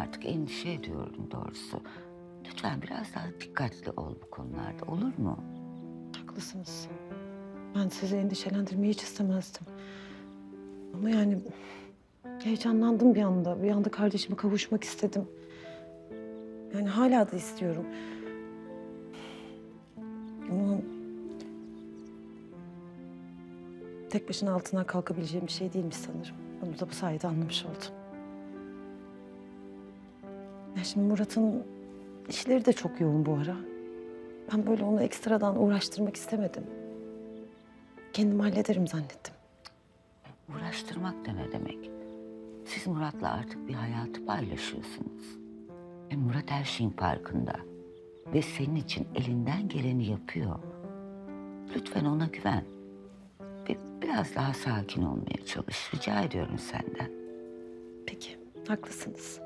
artık endişe ediyorum doğrusu. Lütfen biraz daha dikkatli ol bu konularda olur mu? Haklısınız. Ben sizi endişelendirmeyi hiç istemezdim. Ama yani heyecanlandım bir anda. Bir anda kardeşime kavuşmak istedim. Yani hala da istiyorum. Ama tek başına altından kalkabileceğim bir şey değilmiş sanırım. Bunu da bu sayede anlamış oldum. Ya şimdi Murat'ın işleri de çok yoğun bu ara. Ben böyle onu ekstradan uğraştırmak istemedim. Kendim hallederim zannettim. Uğraştırmak da ne demek? Siz Murat'la artık bir hayatı paylaşıyorsunuz. E Murat her şeyin farkında. Ve senin için elinden geleni yapıyor. Lütfen ona güven. Ve biraz daha sakin olmaya çalış. Rica ediyorum senden. Peki, haklısınız.